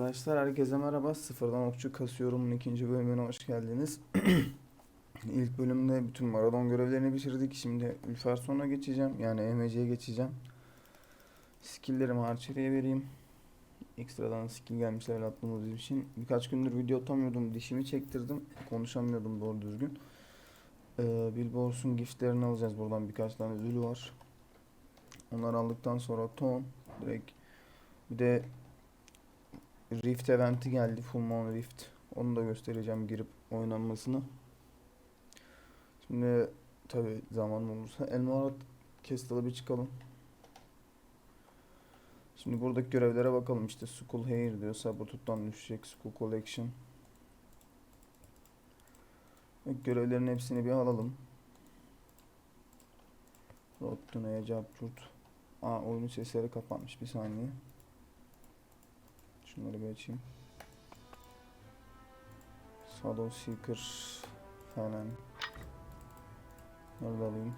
Arkadaşlar herkese merhaba. Sıfırdan okçu kasıyorum'un ikinci bölümüne hoş geldiniz. İlk bölümde bütün maraton görevlerini bitirdik. Şimdi Ülferson'a geçeceğim. Yani EMC'ye geçeceğim. Skill'lerimi Archer'e vereyim. Ekstradan skill gelmiş level atladığımız için. Birkaç gündür video atamıyordum. Dişimi çektirdim. Konuşamıyordum doğru düzgün. Ee, Billboards'un giftlerini alacağız. Buradan birkaç tane ödülü var. Onları aldıktan sonra ton direkt bir de Rift eventi geldi. Full Moon Rift. Onu da göstereceğim girip oynanmasını. Şimdi tabi zaman olursa Elmarat Kestel'a bir çıkalım. Şimdi buradaki görevlere bakalım. İşte Skull Hair diyor. Sabotut'tan düşecek. Skull Collection. Görevlerin hepsini bir alalım. Rottuna'ya Capcurt. Aa oyunun sesleri kapanmış. Bir saniye. Şunları bir açayım. Shadow Seeker falan. Nerede alayım?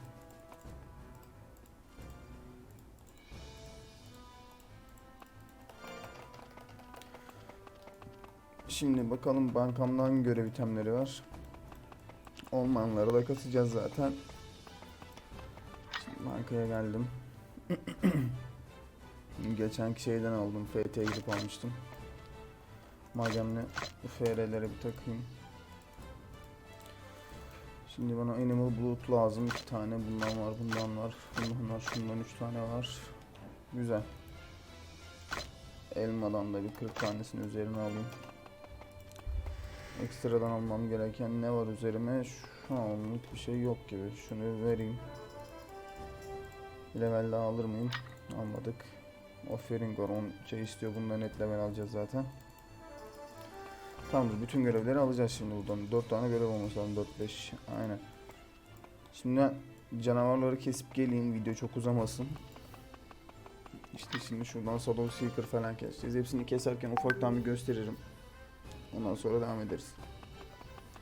Şimdi bakalım bankamda hangi görev itemleri var. Olmayanları da kasacağız zaten. Şimdi bankaya geldim. Geçenki şeyden aldım. FT'ye gidip almıştım. Mademle bu FR'lere bir takayım. Şimdi bana Animal Blood lazım. iki tane bundan var, bundan var. Bundan var, şundan üç tane var. Güzel. Elmadan da bir 40 tanesini üzerine alayım. Ekstradan almam gereken ne var üzerime? Şu anlık bir şey yok gibi. Şunu vereyim. Level daha alır mıyım? Almadık. Offering var 10 şey istiyor. Bundan net level alacağız zaten. Tamamdır. Bütün görevleri alacağız şimdi buradan. 4 tane görev olması lazım. 4-5. Aynen. Şimdi canavarları kesip geleyim. Video çok uzamasın. İşte şimdi şuradan Shadow Seeker falan keseceğiz. Hepsini keserken ufaktan bir gösteririm. Ondan sonra devam ederiz.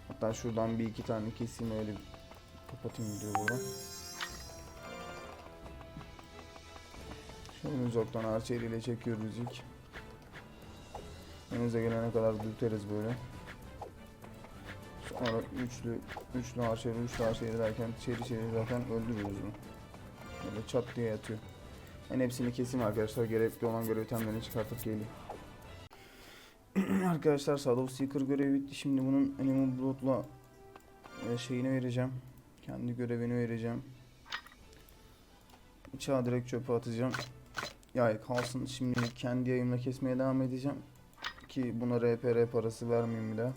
Hatta şuradan bir iki tane keseyim öyle kapatayım videoyu buradan. Şöyle uzaktan arçeri ile çekiyoruz ilk. Önümüze gelene kadar dürteriz böyle. Sonra üçlü, üçlü arçeri, üçlü arçeri derken çeri çeri zaten öldürüyoruz bunu. Böyle çat diye yatıyor. Ben hepsini keseyim arkadaşlar. Gerekli olan görev itemlerini çıkartıp geleyim. arkadaşlar Shadow Seeker görevi bitti. Şimdi bunun Animal Blood'la e, şeyini vereceğim. Kendi görevini vereceğim. Bıçağı direkt çöpe atacağım. Ya kalsın şimdi kendi yayımla kesmeye devam edeceğim. Ki buna RPR parası vermeyeyim daha.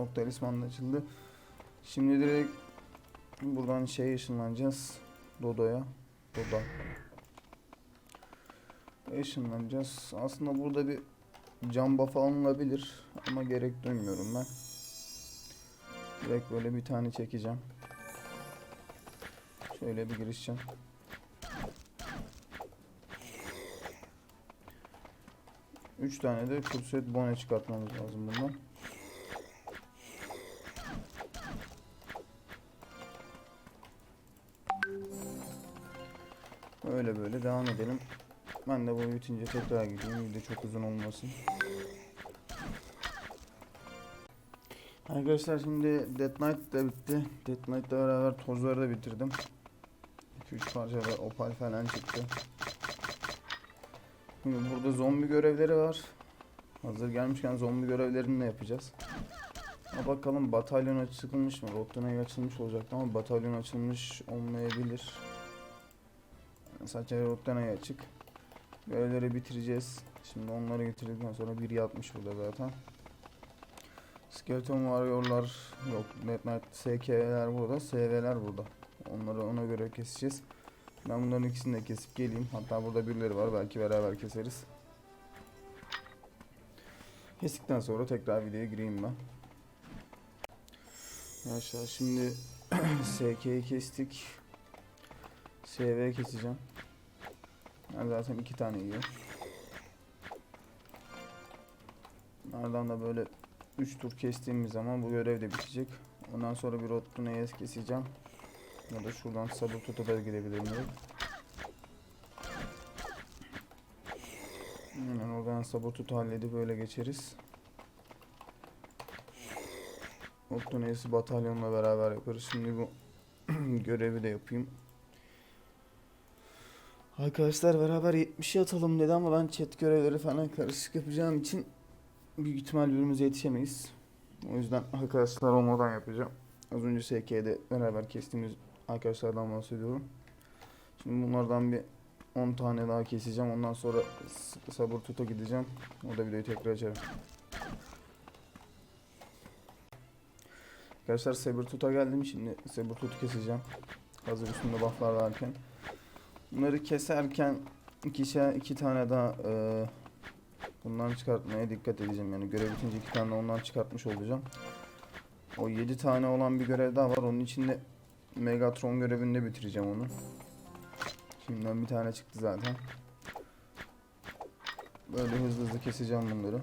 Ok talisman açıldı. Şimdi direkt buradan şey ışınlanacağız. Dodo'ya. Doda. Işınlanacağız. Aslında burada bir cam buff alınabilir ama gerek duymuyorum ben. Direkt böyle bir tane çekeceğim. Şöyle bir girişeceğim. Üç tane de kurset bone çıkartmamız lazım bundan. Öyle böyle devam edelim. Ben de bu bitince tekrar gideyim. De çok uzun olmasın. Arkadaşlar şimdi Death Knight da bitti. Death Knight'la beraber tozları da bitirdim. 2-3 parça da opal falan çıktı. Burada zombi görevleri var. Hazır gelmişken zombi görevlerini de yapacağız. Ama bakalım batalyon açılmış mı? Rottana'ya açılmış olacaktı ama batalyon açılmış olmayabilir. Sadece Rottana'ya açık. Görevleri bitireceğiz. Şimdi onları getirdikten sonra biri yatmış burada zaten. Skeleton Warrior'lar yok. Knight SK'ler burada. SV'ler burada. Onları ona göre keseceğiz. Ben bunların ikisini de kesip geleyim. Hatta burada birileri var. Belki beraber keseriz. Kestikten sonra tekrar videoya gireyim ben. Arkadaşlar şimdi SK'yi kestik. SV keseceğim. Ben zaten iki tane yiyor. Nereden da böyle 3 tur kestiğimiz zaman bu görev de bitecek. Ondan sonra bir Rottuna'ya keseceğim. Ya da şuradan Sabutut'a da girebilirim direkt. Hemen oradan sabotu halledip böyle geçeriz. Oktonesi batalyonla beraber yaparız. Şimdi bu görevi de yapayım. Arkadaşlar beraber 70'e atalım dedi ama ben chat görevleri falan karışık yapacağım için büyük ihtimal birbirimize yetişemeyiz. O yüzden arkadaşlar olmadan yapacağım. Az önce SK'de beraber kestiğimiz arkadaşlardan bahsediyorum. Şimdi bunlardan bir 10 tane daha keseceğim. Ondan sonra sabır tuta gideceğim. Orada videoyu tekrar açarım. Arkadaşlar sabır tuta geldim. Şimdi sabır tutu keseceğim. Hazır üstünde bufflar varken. Bunları keserken ikişer iki tane daha e, bundan çıkartmaya dikkat edeceğim. Yani görev bitince iki tane ondan çıkartmış olacağım. O 7 tane olan bir görev daha var. Onun içinde Megatron görevinde bitireceğim onu. Şimdiden bir tane çıktı zaten. Böyle hızlı hızlı keseceğim bunları.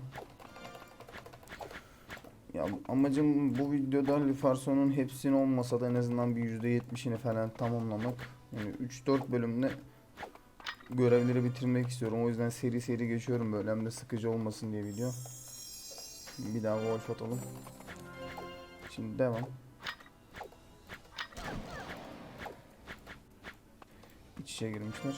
Ya amacım bu videoda Lufarson'un hepsini olmasa da en azından bir %70'ini falan tamamlamak. Yani 3-4 bölümde görevleri bitirmek istiyorum. O yüzden seri seri geçiyorum böyle hem de sıkıcı olmasın diye video. Bir daha wolf atalım. Şimdi devam. İç içe girmişler.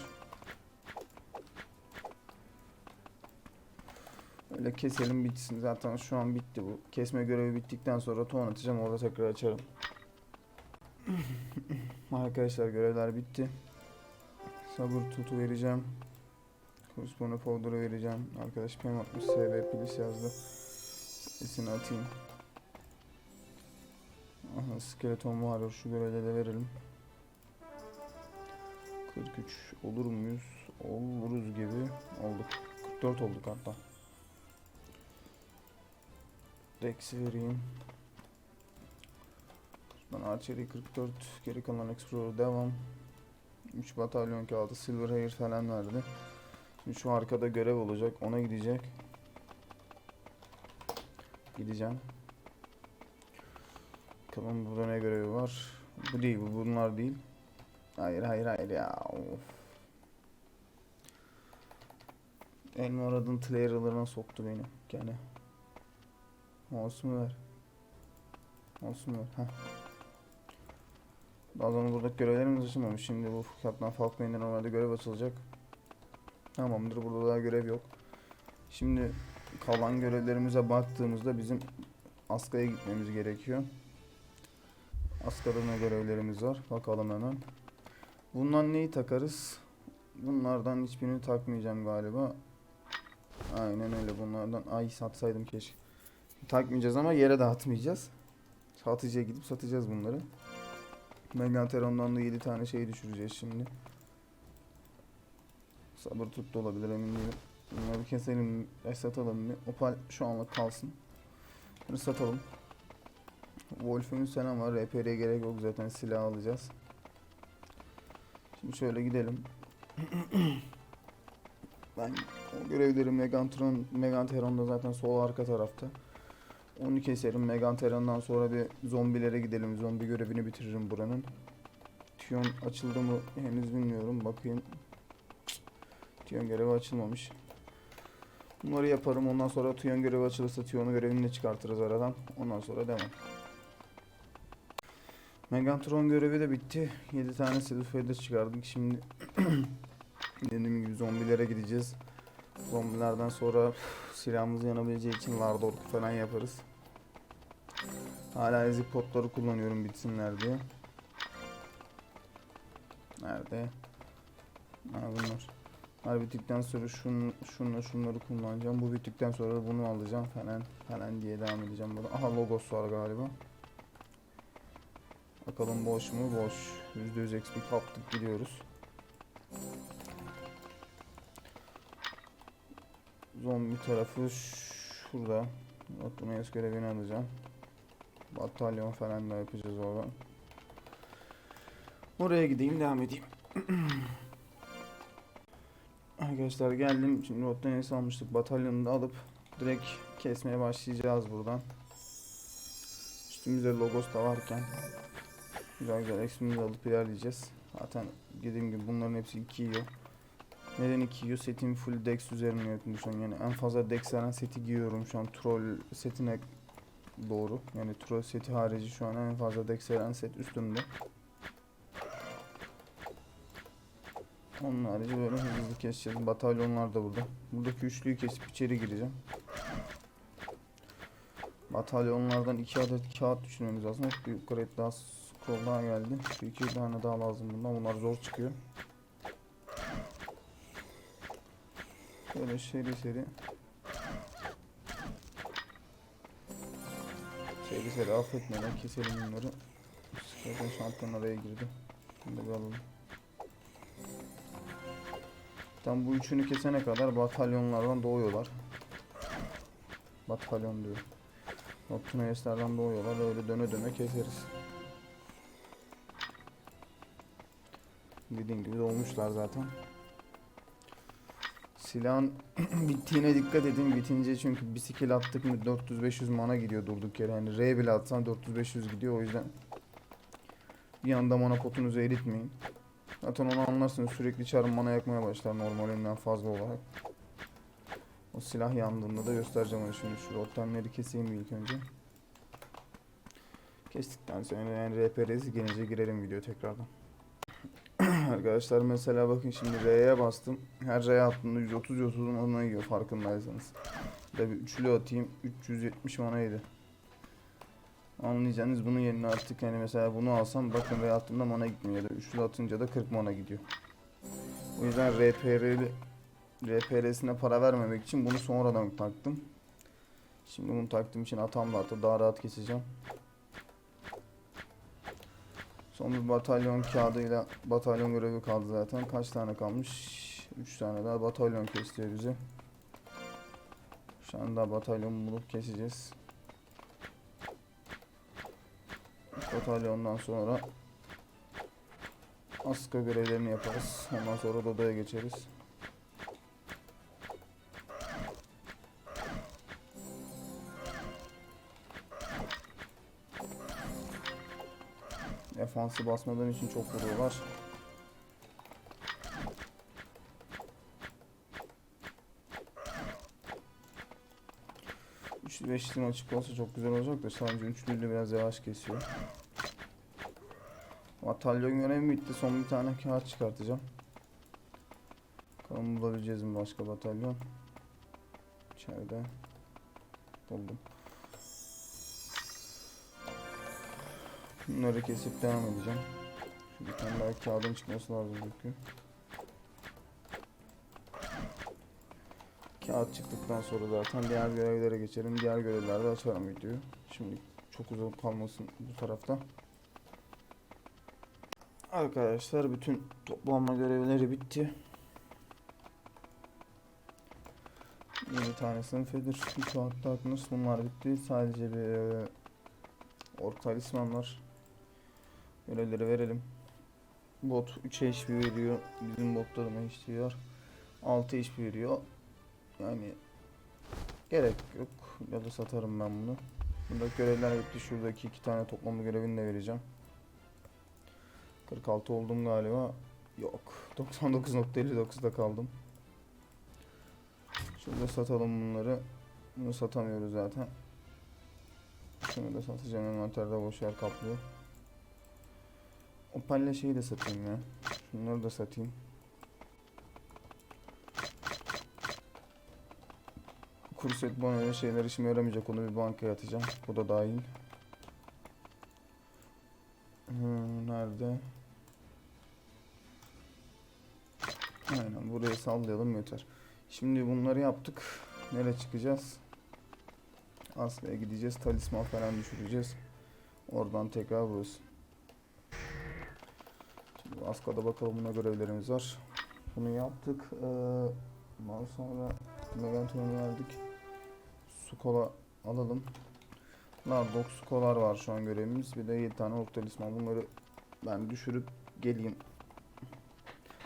Öyle keselim bitsin. Zaten şu an bitti bu. Kesme görevi bittikten sonra ton atacağım. Orada tekrar açarım. Arkadaşlar görevler bitti. Sabır tutu vereceğim. Korrespondent folder'ı vereceğim. Arkadaş PM atmış. SB polis yazdı. Sesini atayım. Aha skeleton var. Şu görevleri de verelim. 43 olur muyuz? Oluruz gibi. Olduk. 44 olduk hatta. Rex'i vereyim. Ben Archery 44, geri kalan Explorer devam. 3 batalyon kağıdı, Silver Hair falan verdi. Şimdi şu arkada görev olacak, ona gidecek. Gideceğim. Bakalım burada ne görevi var. Bu değil, bu bunlar değil. Hayır, hayır, hayır ya. Of. Elma aradın Tlayer'larına soktu beni gene. Mouse'umu ver. Mouse'umu ver. Heh. Daha sonra burada görevlerimiz açılmamış. Şimdi bu Kaptan Falcon'da normalde görev açılacak. Tamamdır. Burada daha görev yok. Şimdi kalan görevlerimize baktığımızda bizim Aska'ya gitmemiz gerekiyor. Aska'da ne görevlerimiz var? Bakalım hemen. Bundan neyi takarız? Bunlardan hiçbirini takmayacağım galiba. Aynen öyle bunlardan. Ay satsaydım keşke. Takmayacağız ama yere dağıtmayacağız. Satıcıya gidip satacağız bunları. Megateron'dan da 7 tane şey düşüreceğiz şimdi. Sabır tut da olabilir emin değilim. Bunları keselim, e, satalım. Opal şu anlık kalsın. Bunu satalım. Wolf'un selam var. RP'ye gerek yok zaten silah alacağız. Şimdi şöyle gidelim. ben o görevleri Megatron, Megateron'da zaten sol arka tarafta. Onu keserim. Megateron'dan sonra bir zombilere gidelim. Zombi görevini bitiririm buranın. Tion açıldı mı henüz bilmiyorum. Bakayım. Tion görevi açılmamış. Bunları yaparım. Ondan sonra Tion görevi açılırsa Tion'u görevini de çıkartırız aradan. Ondan sonra devam. Megatron görevi de bitti. 7 tane Silverfader çıkardık. Şimdi dediğim gibi zombilere gideceğiz. Zombilerden sonra silahımız yanabileceği için Lardork falan yaparız. Hala ezik potları kullanıyorum bitsinler diye. Nerede? Ha bunlar. Bunlar bittikten sonra şun, şunla şunları kullanacağım. Bu bittikten sonra bunu alacağım falan falan diye devam edeceğim burada. Aha logos var galiba. Bakalım boş mu? Boş. %100 XP kaptık gidiyoruz. Zombi tarafı şurada. Atlamayız görevini alacağım. Batalyon falan da yapacağız oradan. Oraya gideyim devam edeyim. Arkadaşlar geldim. Şimdi Rotterdam'ı almıştık. Batalyonu da alıp direkt kesmeye başlayacağız buradan. Üstümüzde logos da varken güzel güzel eksimizi alıp ilerleyeceğiz. Zaten dediğim gibi bunların hepsi 2 yiyor. Neden 2 giyiyor? Setim full Dex üzerine yönetimde şu an. Yani en fazla Dex veren seti giyiyorum şu an. Troll setine doğru. Yani troll seti harici şu an en fazla Dex veren set üstümde. Onun harici böyle hızlı keseceğiz. Batalyonlar da burada. Buradaki üçlüyü kesip içeri gireceğim. Batalyonlardan iki adet kağıt düşünmemiz lazım. Bir yukarı daha scroll daha geldi. Şu iki tane daha lazım bundan. Bunlar zor çıkıyor. Böyle seri seri. Seri seri affetmeden keselim bunları. Zaten şampiyon araya girdi. Bunu bir alalım. Tam bu üçünü kesene kadar batalyonlardan doğuyorlar. Batalyon diyor. Noctunayes'lerden doğuyorlar. Öyle döne döne keseriz. Dediğim gibi doğmuşlar zaten. Silahın bittiğine dikkat edin. Bitince çünkü bir skill attık mı 400-500 mana gidiyor durduk yere. Yani R bile atsan 400-500 gidiyor. O yüzden bir anda mana potunuzu eritmeyin. Zaten onu anlarsınız. Sürekli çarın mana yakmaya başlar normalinden fazla olarak. O silah yandığında da göstereceğim onu şimdi. Şu rotemleri keseyim ilk önce. Kestikten sonra yani RPR'si gelince girelim video tekrardan. Arkadaşlar mesela bakın şimdi R'ye bastım. Her R'ye attığımda 130 130'un ona gidiyor farkındaysanız. Bir üçlü atayım 370 mana yedi. Anlayacağınız bunun yerine artık yani mesela bunu alsam bakın R attığımda mana gitmiyor üçlü atınca da 40 mana gidiyor. O yüzden RPR'li RPR'sine para vermemek için bunu sonradan taktım. Şimdi bunu taktığım için atam da artık daha rahat keseceğim. Son bir batalyon kağıdıyla batalyon görevi kaldı zaten. Kaç tane kalmış? 3 tane daha batalyon kesiyor bizi. Şu anda batalyon bulup keseceğiz. Batalyondan sonra Aska görevlerini yaparız. Ondan sonra Dodo'ya geçeriz. Defansı basmadığım için çok vuruyorlar. Üçlü beşli açık olsa çok güzel olacak da sadece üçlüyle biraz yavaş kesiyor. Batalyon görevi bitti. Son bir tane kağıt çıkartacağım. Bakalım bulabileceğiz mi başka batalyon? İçeride. Buldum. Bunları kesip devam edeceğim. Şu bir tane kağıdın çıkması lazım çünkü. Kağıt çıktıktan sonra zaten diğer görevlere geçelim. Diğer görevlerde açarım videoyu. Şimdi çok uzun kalmasın bu tarafta. Arkadaşlar bütün toplanma görevleri bitti. 7 tane sınıf edir. 3 hatta atmış. Bunlar bitti. Sadece bir e, ork var. Görevleri verelim. Bot 3 HP veriyor. Bizim botlarıma HP var. 6 HP veriyor. Yani gerek yok. Ya da satarım ben bunu. Buradaki görevler bitti. Şuradaki iki tane toplama görevini de vereceğim. 46 oldum galiba. Yok. 99.59'da kaldım. Şurada satalım bunları. Bunu satamıyoruz zaten. Şunu da satacağım. Envanterde boş yer kaplıyor. O şeyi de satayım ya. Şunları da satayım. Kurset bonoya şeyler işime yaramayacak. Onu bir bankaya atacağım. Bu da dahil. Hmm, nerede? Aynen burayı sallayalım yeter. Şimdi bunları yaptık. Nereye çıkacağız? Asya'ya gideceğiz. Talisman falan düşüreceğiz. Oradan tekrar burası. Aska'da bakalım buna görevlerimiz var. Bunu yaptık. Ee, sonra Meganton'u verdik. Sukola alalım. Lardok Sukolar var şu an görevimiz. Bir de 7 tane ok. Bunları ben düşürüp geleyim.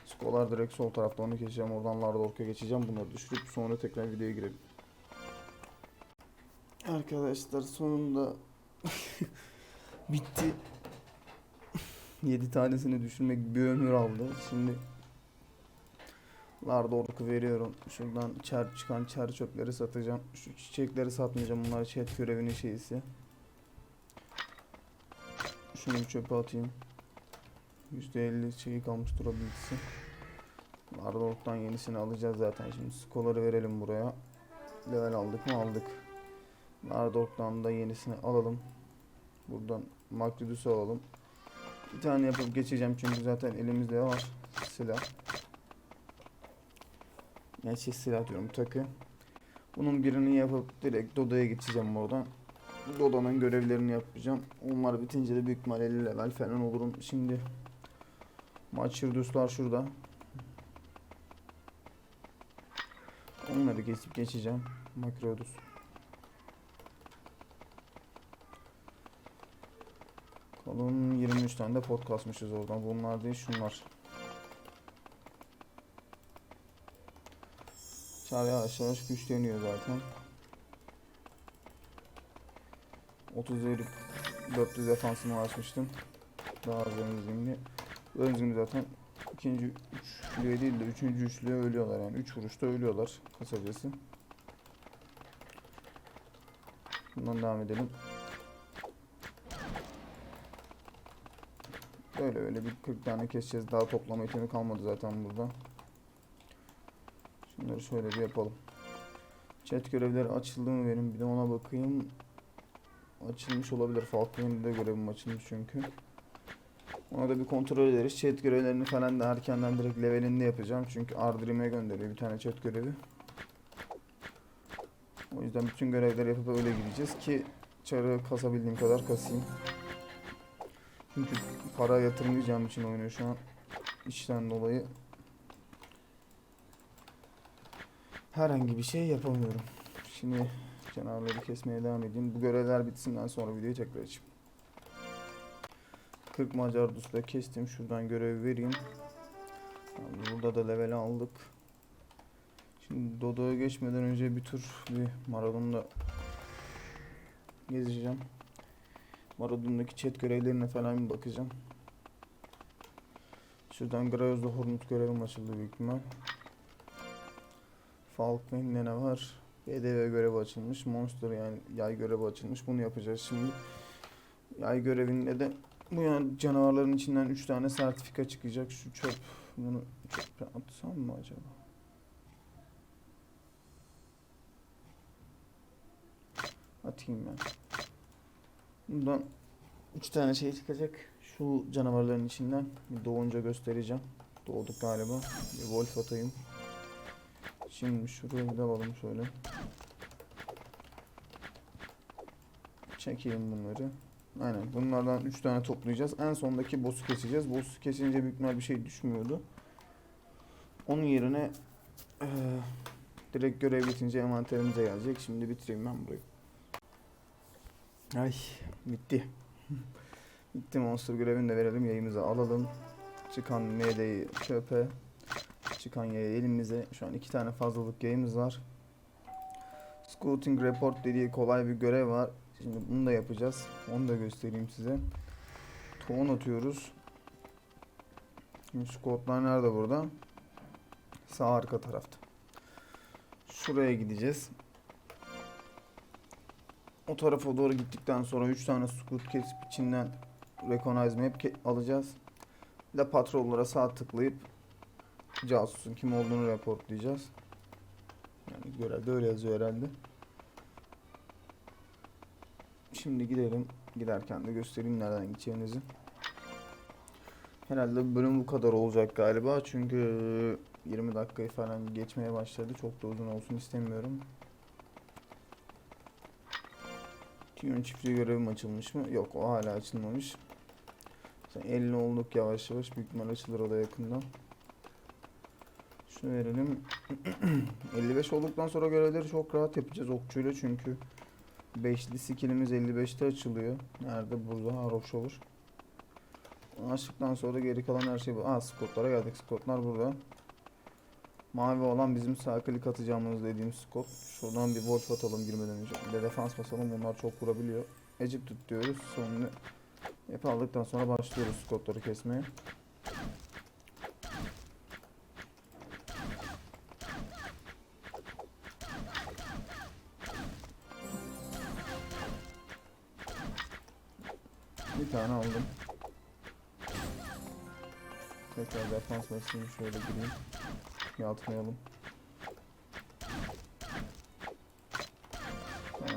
Skolar direkt sol tarafta onu keseceğim. Oradan Lardork'a geçeceğim. Bunları düşürüp sonra tekrar videoya girelim. Arkadaşlar sonunda bitti. 7 tanesini düşürmek bir ömür aldı. Şimdi Larda orku veriyorum. Şuradan çer çıkan çer çöpleri satacağım. Şu çiçekleri satmayacağım. Bunlar chat görevinin şeysi. Şunu bir çöpe atayım. %50 şeyi kalmış durabilitesi. Larda orktan yenisini alacağız zaten. Şimdi skoları verelim buraya. Level aldık mı aldık. Larda orktan da yenisini alalım. Buradan Makridus'u alalım. Bir tane yapıp geçeceğim çünkü zaten elimizde var silah. Yani silah diyorum takı. Bunun birini yapıp direkt Dodo'ya geçeceğim oradan. Dodo'nun görevlerini yapacağım. Onlar bitince de büyük ihtimal 50 level falan olurum. Şimdi maç yıldızlar şurada. Onları geçip geçeceğim. Makrodus. Kalın 23 tane de pot kasmışız oradan. Bunlar değil şunlar. Çar yavaş yavaş güçleniyor zaten. 30 verip 400 defansımı açmıştım. Daha az benzimli. Benzimli zaten ikinci üçlüye değil de üçüncü üçlüye ölüyorlar yani. Üç vuruşta ölüyorlar kısacası. Bundan devam edelim. Böyle öyle bir 40 tane keseceğiz. Daha toplama itemi kalmadı zaten burada. Şunları şöyle bir yapalım. Chat görevleri açıldı mı benim? Bir de ona bakayım. Açılmış olabilir. Falcon'ın da görevim açılmış çünkü. Ona da bir kontrol ederiz. Chat görevlerini falan da erkenden direkt levelinde yapacağım. Çünkü Ardrim'e gönderiyor bir tane chat görevi. O yüzden bütün görevleri yapıp öyle gideceğiz ki çarı kasabildiğim kadar kasayım. Çünkü para yatırmayacağım için oynuyor şu an. İşten dolayı herhangi bir şey yapamıyorum. Şimdi canavarları kesmeye devam edeyim. Bu görevler bitisinden sonra videoyu tekrar açayım. 40 Macar Dus'ta kestim. Şuradan görev vereyim. Burada da level aldık. Şimdi Dodo'ya geçmeden önce bir tur bir Maradon'da gezeceğim. Maradon'daki chat görevlerine falan bir bakacağım. Şuradan Grayoz'da Hornet görevim açıldı büyük ihtimal. Falcon'de ne var? BDV görevi açılmış. Monster yani yay görevi açılmış. Bunu yapacağız şimdi. Yay görevinde de bu yani canavarların içinden 3 tane sertifika çıkacak. Şu çöp. Bunu çöpe atsam mı acaba? Atayım ben. Bundan 3 tane şey çıkacak. Şu canavarların içinden bir doğunca göstereceğim. Doğduk galiba. Bir wolf atayım. Şimdi şuraya bir de alalım şöyle. Çekeyim bunları. Aynen bunlardan 3 tane toplayacağız. En sondaki boss'u keseceğiz. Boss'u kesince büyük ihtimal bir şey düşmüyordu. Onun yerine eee, direkt görev bitince envanterimize gelecek. Şimdi bitireyim ben burayı. Ay bitti. bitti monster görevini de verelim yayımıza alalım. Çıkan MD'yi çöpe. Çıkan yayı elimize. Şu an iki tane fazlalık yayımız var. Scouting Report dediği kolay bir görev var. Şimdi bunu da yapacağız. Onu da göstereyim size. Tohum atıyoruz. Şimdi scoutlar nerede burada? Sağ arka tarafta. Şuraya gideceğiz. O tarafa doğru gittikten sonra 3 tane scout kesip içinden recognize map alacağız. De patrollara sağ tıklayıp casusun kim olduğunu raportlayacağız. Yani görevde öyle yazıyor herhalde. Şimdi gidelim. Giderken de göstereyim nereden gideceğinizi. Herhalde bölüm bu kadar olacak galiba. Çünkü 20 dakikayı falan geçmeye başladı. Çok da uzun olsun istemiyorum. Tüyön çiftliği görevim açılmış mı? Yok o hala açılmamış. Sen 50 olduk yavaş yavaş. Büyük ihtimal açılır o da yakında. Şunu verelim. 55 olduktan sonra görevleri çok rahat yapacağız okçuyla çünkü 5'li skillimiz 55'te açılıyor. Nerede? Burada. Haroş olur. Açtıktan sonra geri kalan her şey bu. Aa skotlara geldik. Skotlar burada. Mavi olan bizim sağ atacağımız dediğimiz skop. Şuradan bir wolf atalım girmeden önce. Bir de defans basalım bunlar çok kurabiliyor. vurabiliyor. Egypt diyoruz. Sonra yapı aldıktan sonra başlıyoruz skopları kesmeye. Bir tane aldım. Tekrar defans basayım şöyle gireyim. Yatmayalım.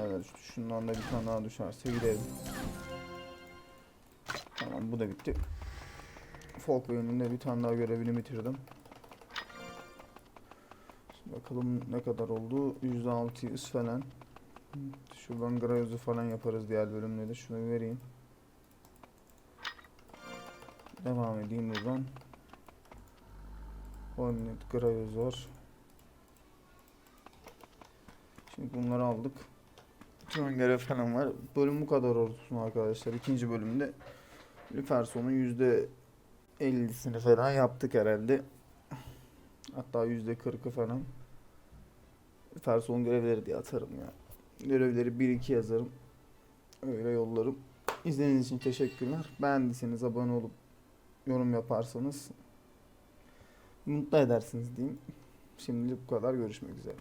Evet, şundan da bir tane daha düşerse gidelim. Tamam bu da bitti. Folk bölümünde bir tane daha görevini bitirdim. Şimdi bakalım ne kadar oldu. %600 falan. Şuradan Grayoz'u falan yaparız diğer bölümde de. Şunu vereyim. Devam edeyim buradan. Hornet, Grayoz var. Şimdi bunları aldık. Görev falan var. Bölüm bu kadar olsun arkadaşlar. İkinci bölümde Lüferson'un yüzde 50'sini falan yaptık herhalde. Hatta yüzde 40'ı falan. Lüferson görevleri diye atarım ya. Görevleri 1-2 yazarım. Öyle yollarım. İzlediğiniz için teşekkürler. Beğendiyseniz abone olup yorum yaparsanız mutlu edersiniz diyeyim. Şimdilik bu kadar. Görüşmek üzere.